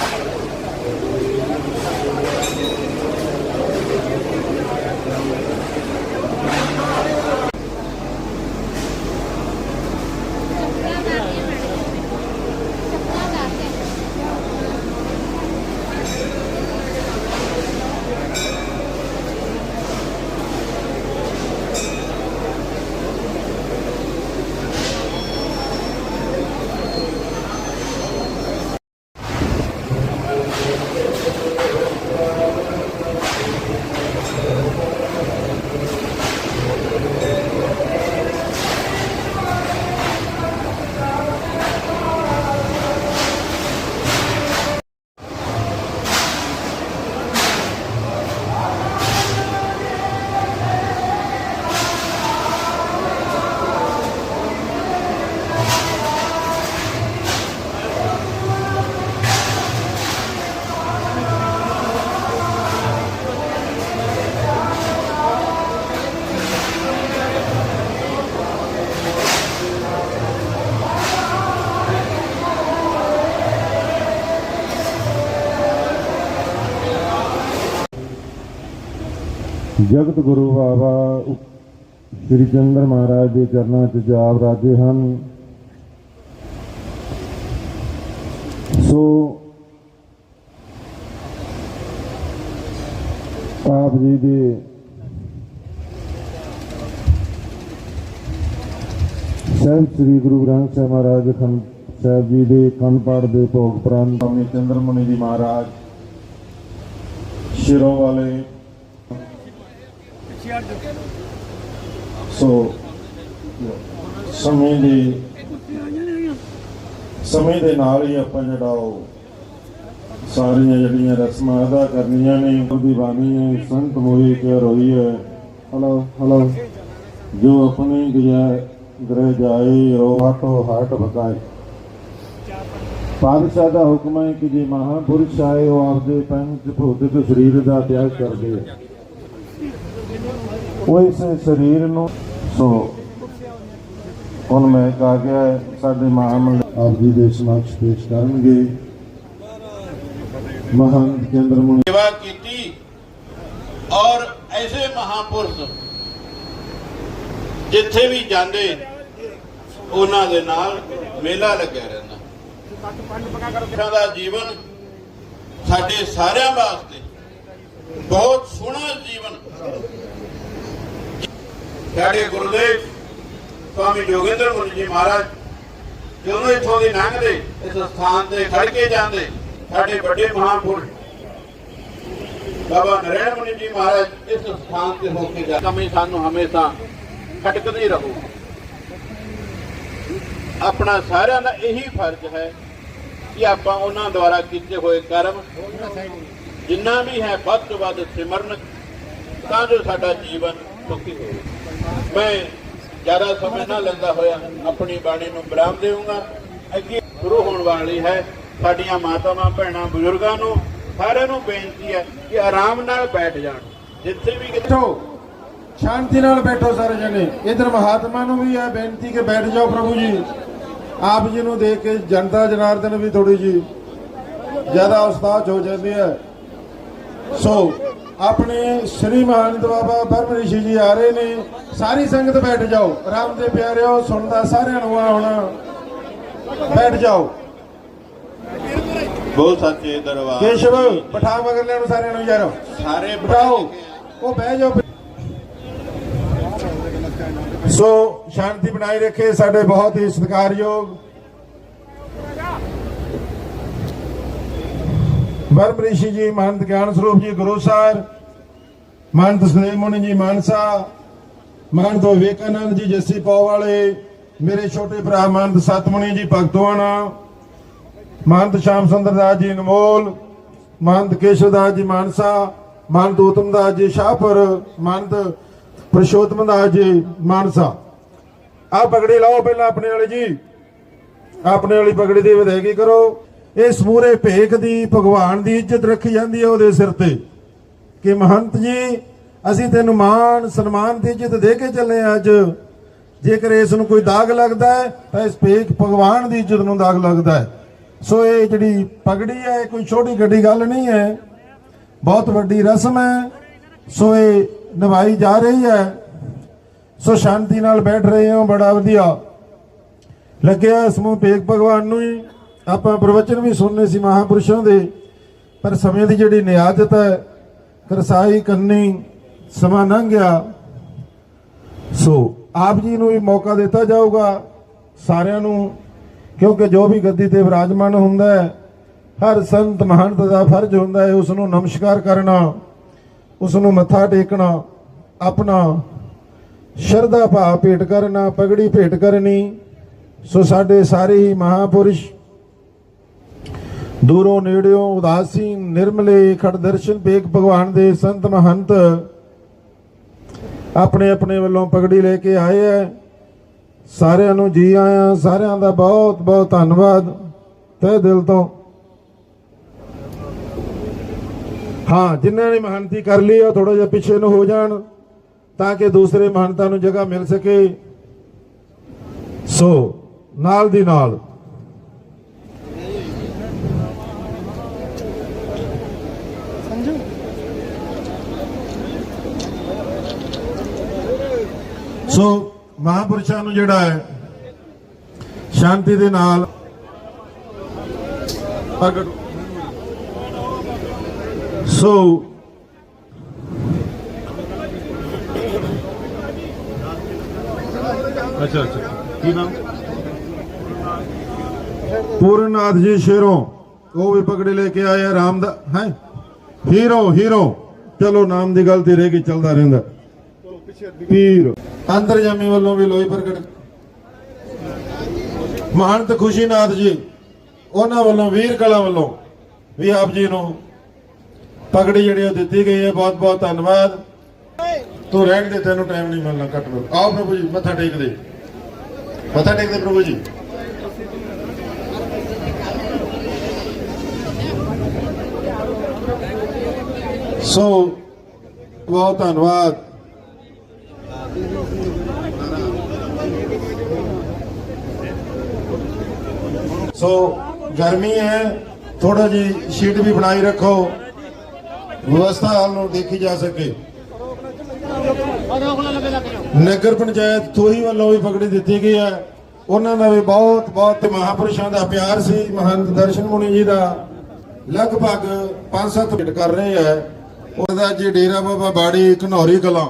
Thank you. ਜਗਤ ਗੁਰੂ ਬਾਬਾ ਸ੍ਰੀ ਚੰਦਰ ਮਹਾਰਾਜ ਦੇ ਚਰਨਾਂ 'ਚ ਜਾਬ ਰਾਜੇ ਹਨ। ਸੋ ਆਪ ਜੀ ਦੇ ਸਹਿਬ ਸ੍ਰੀ ਗੁਰੂ ਗ੍ਰੰਥ ਸਾਹਿਬ ਮਹਾਰਾਜ ਖੰਡ ਸਾਹਿਬ ਜੀ ਦੇ ਕੰਨ ਪਾਠ ਦੇ ਭੋਗ ਪ੍ਰਾਂਤ, ਸਵਾਮੀ ਚੰਦਰ ਮੁਨੀ ਜੀ ਮਹਾਰਾਜ, ਸ਼ਿਰੋਂ ਵਾਲੇ ਸੋ ਸਮੇਂ ਦੇ ਸਮੇਂ ਦੇ ਨਾਲ ਹੀ ਆਪਾਂ ਜਿਹੜਾ ਉਹ ਸਾਰੀਆਂ ਜਿਹੜੀਆਂ ਰਸਮਾਂ ਅਦਾ ਕਰਨੀਆਂ ਨੇ, ਉਹਦੀ ਬਾਣੀ ਹੈ ਸੰਤ ਮੋਹੀ ਕੇ ਰੋਈ ਹੈ। Hello hello. ਜੋ ਆਪਣੀ ਗਿਆ ਗ੍ਰਹਿ ਜਾਏ, ਰੋ ਹਟੋ ਬਕਾਏ ਪਾਤਸ਼ਾਹ ਦਾ ਹੁਕਮ ਹੈ ਕਿ ਜੇ ਮਹਾਪੁਰਸ਼ ਆਏ, ਉਹ ਆਪਦੇ ਪੰਜ ਭੌਤਿਕ ਸਰੀਰ ਦਾ ਤਿਆਗ ਕਰਦੇ ਆ। ਉਹ ਇਸ ਸਰੀਰ ਨੂੰ, ਸੋ ਹੁਣ ਮੈਂ ਕਹਾ ਗਿਆ ਸਾਡੇ ਮਹਾਮੰਡ ਆਪ ਜੀ ਦੇ ਸਮਕਸ਼ ਪੇਸ਼ ਕਰਨਗੇ। ਮਹਾਨ ਕੇਂਦਰ ਮੁਨੀ सेवा ਕੀਤੀ ਔਰ ਐਸੇ ਮਹਾਪੁਰਸ਼ ਜਿੱਥੇ ਵੀ ਜਾਂਦੇ, ਉਹਨਾਂ ਦੇ ਨਾਲ ਮੇਲਾ ਲੱਗਿਆ ਰਹਿੰਦਾ। ਉਹਨਾਂ ਦਾ ਜੀਵਨ ਸਾਡੇ ਸਾਰਿਆਂ ਵਾਸਤੇ ਬਹੁਤ ਸੋਹਣਾ ਜੀਵਨ ਸਾਡੇ ਗੁਰਦੇਵ ਸਵਾਮੀ ਜੋਗਿੰਦਰ ਮੁਨੀ ਜੀ ਮਹਾਰਾਜ ਜਦੋਂ ਇੱਥੋਂ ਦੀ ਲੰਘਦੇ, ਇਸ ਸਥਾਨ ਤੇ ਖੜ ਕੇ ਜਾਂਦੇ, ਸਾਡੇ ਵੱਡੇ ਮਹਾਂਪੁਰਸ਼ ਬਾਬਾ ਨਰੈਣ ਮੁਨੀ ਜੀ ਮਹਾਰਾਜ ਇਸ ਸਥਾਨ ਤੇ ਹੋ ਕੇ ਜਾ ਕਮੀ ਸਾਨੂੰ ਹਮੇਸ਼ਾ ਖਟਕਦੀ ਰਹੂ। ਆਪਣਾ ਸਾਰਿਆਂ ਦਾ ਇਹੀ ਫਰਜ਼ ਹੈ ਕਿ ਆਪਾਂ ਉਹਨਾਂ ਦੁਆਰਾ ਕੀਤੇ ਹੋਏ ਕਰਮ ਜਿੰਨਾ ਵੀ ਹੈ ਵੱਧ ਤੋਂ ਵੱਧ ਸਿਮਰਨ ਤਾਂ ਜੋ ਸਾਡਾ ਜੀਵਨ ਸੁਖੀ ਹੋਵੇ। ਮੈਂ ਜ਼ਿਆਦਾ ਸਮੇਂ ਨਾ ਲੈਂਦਾ ਹੋਇਆ ਆਪਣੀ ਬਾਣੀ ਨੂੰ ਵਿਰਾਮ ਦੇਵਾਂਗਾ ਅੱਗੇ ਸ਼ੁਰੂ ਹੋਣ ਵਾਲੀ ਹੈ। ਸਾਡੀਆਂ ਮਾਤਾਵਾਂ, ਭੈਣਾਂ, ਬਜ਼ੁਰਗਾਂ ਨੂੰ ਸਾਰਿਆਂ ਨੂੰ ਬੇਨਤੀ ਹੈ ਕਿ ਆਰਾਮ ਨਾਲ ਬੈਠ ਜਾਣ। ਜਿੱਥੇ ਵੀ ਕਿਤੇ ਬੈਠੋ। ਸ਼ਾਂਤੀ ਨਾਲ ਬੈਠੋ ਸਾਰੇ ਜਣੇ। ਇਧਰ ਮਹਾਤਮਾ ਨੂੰ ਵੀ ਹੈ ਬੇਨਤੀ ਕਿ ਬੈਠ ਜਾਓ ਪ੍ਰਭੂ ਜੀ। ਆਪ ਜੀ ਨੂੰ ਦੇਖ ਕੇ ਜਨਤਾ ਜਨਾਰਦਨ ਵੀ ਥੋੜੀ ਜੀ ਜ਼ਿਆਦਾ ਉਸਤਾਦ ਹੋ ਜਾਂਦੀ ਹੈ। ਸੋ ਆਪਣੇ ਸ੍ਰੀ ਮਹਾਨੰਦ ਬਾਬਾ ਬਰਮ ਰਿਸ਼ੀ ਜੀ ਆ ਰਹੇ ਨੇ। ਸਾਰੀ ਸੰਗਤ ਬੈਠ ਜਾਓ। ਰਾਮ ਦੇ ਪਿਆਰਿਓ ਸੁਣਦਾ ਸਾਰਿਆਂ ਨੂੰ ਆ ਹੁਣ। ਬੈਠ ਜਾਓ। ਬੋਲ ਸੱਚੇ ਦਰਬਾਰ ਕੇਸ਼ਵ ਪਠਾ ਮਗਰਲਿਆਂ ਨੂੰ ਸਾਰਿਆਂ ਨੂੰ ਯਾਰੋ। ਸਾਰੇ ਬਿਠਾਓ ਉਹ ਬਹਿ ਜਾਓ। ਸੋ ਸ਼ਾਂਤੀ ਬਣਾਈ ਰੱਖੇ ਸਾਡੇ ਬਹੁਤ ਹੀ ਸਤਿਕਾਰਯੋਗ ਬਰਮ ਰਿਸ਼ੀ ਜੀ, ਮਹੰਤ ਗਿਆਨ ਸਰੂਪ ਜੀ, ਗੁਰੂ ਸਾਹਿਬ, ਮਹੰਤ ਸ੍ਰੀ ਮੁਨੀ ਜੀ, ਮਾਨਸਾ, ਮਹੰਤ ਵਿਵੇਕਾਨੰਦ ਜੀ, ਜੱਸੀ ਪੋ ਵਾਲੇ, ਮੇਰੇ ਛੋਟੇ ਭਰਾ ਮਹੰਤ ਸਤਮੁਨੀ ਜੀ ਭਗਤਵਾਨਾ ਮਹੰਤ ਸ਼ਾਮ ਸੁੰਦਰ ਦਾਸ ਜੀ, ਅਨਮੋਲ, ਮਹੰਤ ਕੇਸ਼ਵ ਦਾਸ ਜੀ, ਮਾਨਸਾ, ਮਹੰਤ ਉਤਮ ਦਾਸ ਜੀ, ਸ਼ਾਹਪੁਰ, ਮਹੰਤ ਪ੍ਰਸ਼ੋਤਮ ਦਾਸ ਜੀ, ਮਾਨਸਾ। ਆ ਪਗੜੀ ਲਾਓ ਪਹਿਲਾਂ ਆਪਣੇ ਵਾਲੇ ਜੀ। ਆਪਣੇ ਵਾਲੀ ਪਗੜੀ ਦੀ ਵਿਦਾਇਗੀ ਕਰੋ। ਇਹ ਸਮੂਰੇ ਭੇਖ ਦੀ, ਭਗਵਾਨ ਦੀ ਇੱਜ਼ਤ ਰੱਖੀ ਜਾਂਦੀ ਹੈ ਉਹਦੇ ਸਿਰ ਤੇ। ਕਿ ਮਹੰਤ ਜੀ, ਅਸੀਂ ਤੈਨੂੰ ਮਾਣ, ਸਨਮਾਨ ਦੀ ਇੱਜ਼ਤ ਦੇ ਕੇ ਚੱਲੇ ਹਾਂ ਅੱਜ। ਜੇਕਰ ਇਸ ਨੂੰ ਕੋਈ ਦਾਗ ਲੱਗਦਾ ਹੈ, ਤਾਂ ਇਸ ਭੇਖ ਭਗਵਾਨ ਦੀ ਇੱਜ਼ਤ ਨੂੰ ਦਾਗ ਲੱਗਦਾ ਹੈ। ਸੋ ਇਹ ਜਿਹੜੀ ਪਗੜੀ ਹੈ, ਇਹ ਕੋਈ ਛੋਟੀ ਗੱਡੀ ਗੱਲ ਨਹੀਂ ਹੈ। ਬਹੁਤ ਵੱਡੀ ਰਸਮ ਹੈ। ਸੋ ਇਹ ਨਿਭਾਈ ਜਾ ਰਹੀ ਹੈ। ਸੋ ਸ਼ਾਂਤੀ ਨਾਲ ਬੈਠ ਰਹੇ ਹੋ, ਬੜਾ ਵਧੀਆ। ਲੱਗਿਆ ਸਮੂਹ ਭੇਖ ਭਗਵਾਨ ਨੂੰ ਹੀ। ਆਪਾਂ ਪ੍ਰਵਚਨ ਵੀ ਸੁਣਨੇ ਸੀ ਮਹਾਪੁਰਸ਼ਾਂ ਦੇ, ਪਰ ਸਮੇਂ ਦੀ ਜਿਹੜੀ ਨਿਆਦਤ ਹੈ, ਕਰਸਾਈ, ਕੰਨੀ, ਸਮਾਂ ਲੰਘ ਗਿਆ ਸੋ ਆਪ ਜੀ ਨੂੰ ਵੀ ਮੌਕਾ ਦਿੱਤਾ ਜਾਊਗਾ, ਸਾਰਿਆਂ ਨੂੰ, ਕਿਉਂਕਿ ਜੋ ਵੀ ਗੱਦੀ ਤੇ ਵਿਰਾਜਮਾਨ ਹੁੰਦਾ ਹੈ, ਹਰ ਸੰਤ ਮਹੰਤ ਦਾ ਫਰਜ਼ ਹੁੰਦਾ ਹੈ ਉਸ ਨੂੰ ਨਮਸਕਾਰ ਕਰਨਾ ਉਸ ਨੂੰ ਮੱਥਾ ਟੇਕਣਾ, ਆਪਣਾ ਸ਼ਰਧਾ ਭਾਵ ਭੇਟ ਕਰਨਾ, ਪਗੜੀ ਭੇਟ ਕਰਨੀ। ਸੋ ਸਾਡੇ ਸਾਰੇ ਹੀ ਮਹਾਪੁਰਸ਼ ਦੂਰੋਂ ਨੇੜਿਓਂ ਉਦਾਸੀ, ਨਿਰਮਲੇ ਖੜ ਦਰਸ਼ਨ ਬੇਗ ਭਗਵਾਨ ਦੇ ਸੰਤ ਮਹੰਤ ਆਪਣੇ ਆਪਣੇ ਵੱਲੋਂ ਪਗੜੀ ਲੈ ਕੇ ਆਏ ਹੈ ਸਾਰਿਆਂ ਨੂੰ ਜੀ ਆਇਆਂ, ਸਾਰਿਆਂ ਦਾ ਬਹੁਤ ਬਹੁਤ ਧੰਨਵਾਦ। ਤਹਿ ਦਿਲ ਤੋਂ। ਹਾਂ, ਜਿਨ੍ਹਾਂ ਨੇ ਮਹੰਤੀ ਕਰ ਲਈ, ਉਹ ਥੋੜਾ ਜਿਹਾ ਪਿੱਛੇ ਨੂੰ ਹੋ ਜਾਣ, ਤਾਂ ਕਿ ਦੂਸਰੇ ਮਹੰਤਾਂ ਨੂੰ ਜਗ੍ਹਾ ਮਿਲ ਸਕੇ। ਸੋ, ਨਾਲ ਦੀ ਨਾਲ। ਸੋ ਮਹਾਪੁਰਸ਼ਾਂ ਨੂੰ ਜਿਹੜਾ ਹੈ ਸ਼ਾਂਤੀ ਦੇ ਨਾਲ ਪ੍ਰਗਟ ਸੋ ਅੱਛਾ ਅੱਛਾ। ਕੀ ਨਾਮ? ਪੂਰਨਨਾਥ ਜੀ ਸ਼ੇਰੋਂ ਉਹ ਵੀ ਪਕੜੇ ਲੈ ਕੇ ਆਏ ਆ ਰਾਮ ਦਾ ਹੈ? Hero hero. ਚਲੋ ਨਾਮ ਦੀ ਗੱਲ ਤੇ ਰਹਿ ਕੇ ਚੱਲਦਾ ਰਹਿੰਦਾ। ਪੀਰ। ਅੰਦਰ ਜਾਮੀ ਵੱਲੋਂ ਵੀ ਲੋਹੀ ਪ੍ਰਗਟ। ਮਹੰਤ ਖੁਸ਼ੀਨਾਥ ਜੀ, ਉਹਨਾਂ ਵੱਲੋਂ, ਵੀਰ ਕਲਾ ਵੱਲੋਂ ਵੀ ਆਪ ਜੀ ਨੂੰ ਪਗੜੀ ਜਿਹੜੀ ਉਹ ਦਿੱਤੀ ਗਈ ਹੈ। ਬਹੁਤ ਬਹੁਤ ਧੰਨਵਾਦ। ਤੂੰ ਰਹਿਣ ਦੇ, ਤੈਨੂੰ ਟਾਈਮ ਨਹੀਂ ਮਿਲਣਾ ਕੱਟ ਲੋ ਆਓ ਪ੍ਰਭੂ ਜੀ, ਮੱਥਾ ਟੇਕ ਦੇ ਮੱਥਾ ਟੇਕ ਦੇ ਪ੍ਰਭੂ ਜੀ। ਸੋ, ਬਹੁਤ ਧੰਨਵਾਦ। ਸੋ ਗਰਮੀ ਹੈ ਥੋੜਾ ਜੀ ਸ਼ੀਟ ਵੀ ਬਣਾਈ ਰੱਖੋ। ਵਿਵਸਥਾ ਹਾਲ ਨੂੰ ਦੇਖੀ ਜਾ ਸਕੇ। ਨਗਰ ਪੰਚਾਇਤ ਥੋਹੀ ਵੱਲੋਂ ਵੀ ਪਕੜੀ ਦਿੱਤੀ ਗਈ ਹੈ। ਉਹਨਾਂ ਦਾ ਵੀ ਬਹੁਤ ਬਹੁਤ ਮਹਾਪੁਰਸ਼ਾਂ ਦਾ ਪਿਆਰ ਸੀ। ਮਹੰਤ ਦਰਸ਼ਨ ਮੁਨੀ ਜੀ ਦਾ ਲਗਭਗ 5-7 ਮਿੰਟ ਕਰ ਰਹੇ ਹੈ। ਉਹਦਾ ਜੀ ਡੇਰਾ ਬਾਬਾ ਬਾੜੀ ਘਨੌਰੀ ਕਲਾਂ।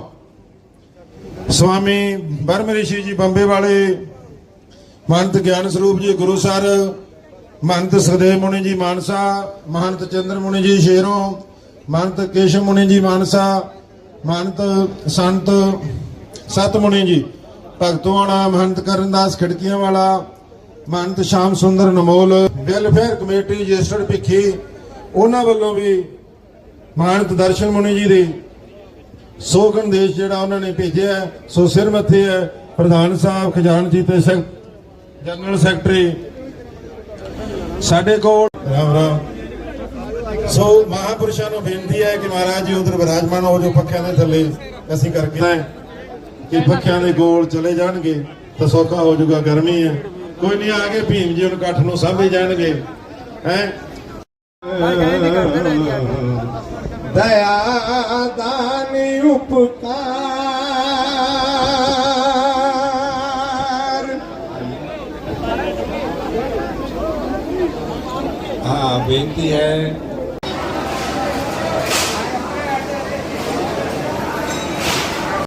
ਸਵਾਮੀ ਬਰਮ ਰਿਸ਼ੀ ਜੀ ਬੰਬੇ ਵਾਲੇ ਮਹੰਤ ਗਿਆਨ ਸਰੂਪ ਜੀ ਗੁਰੂ ਸਰ ਮਹੰਤ ਸੁਖਦੇਵ ਮੁਨੀ ਜੀ ਮਾਨਸਾ, ਮਹੰਤ ਚੰਦਰ ਮੁਨੀ ਜੀ ਸ਼ੇਰੋਂ ਮਹੰਤ ਕੇਸ਼ਵ ਮੁਨੀ ਜੀ ਮਾਨਸਾ ਮਹੰਤ ਸੰਤ ਸਤ ਮੁਨੀ ਜੀ ਭਗਤਵਾਣਾ ਮਹੰਤ ਕਰਨਦਾਸ ਖਿੜਕੀਆਂ ਵਾਲਾ Mahant Sham Sundar Namol welfare committee registered Bhikhi, ਉਹਨਾਂ ਵੱਲੋਂ ਵੀ ਮਹੰਤ ਦਰਸ਼ਨ ਮੁਨੀ ਜੀ ਦੀ ਸੋਗਨ ਦੇਸ਼ ਜਿਹੜਾ ਉਹਨਾਂ ਨੇ ਭੇਜਿਆ ਸੋ ਸਿਰ ਮੱਥੇ ਹੈ, ਪ੍ਰਧਾਨ ਸਾਹਿਬ, ਖਜ਼ਾਨਚੀ ਤੇ ਸੈਕ ਜਨਰਲ ਸੈਕਟਰੀ ਸਾਡੇ ਕੋਲ ਰਾਮ ਰਾਮ। ਸੋ ਮਹਾਪੁਰਸ਼ਾਂ ਨੂੰ ਬੇਨਤੀ ਹੈ ਕਿ ਮਹਾਰਾਜ ਜੀ ਉਧਰ ਵਿਰਾਜਮਾਨ ਹੋ ਜੋ ਪੱਖਿਆਂ ਦੇ ਥੱਲੇ। ਅਸੀਂ ਕਰਕੇ ਆਏ ਕਿ ਪੱਖਿਆਂ ਦੇ ਗੋਲ ਚਲੇ ਜਾਣਗੇ ਤਾਂ ਸੌਖਾ ਹੋ ਜਾਊਗਾ ਗਰਮੀ ਹੈ। ਕੋਈ ਨਹੀਂ ਆ ਕੇ ਭੀਮ ਜੀ ਨੂੰ ਇਕੱਠ ਨੂੰ ਸਾਂਭੇ ਜਾਣਗੇ। ਹੈ? ਦਇਆ ਦਾਨੀ ਉਪਕਾਰ ਹਾਂ ਬੇਨਤੀ ਹੈ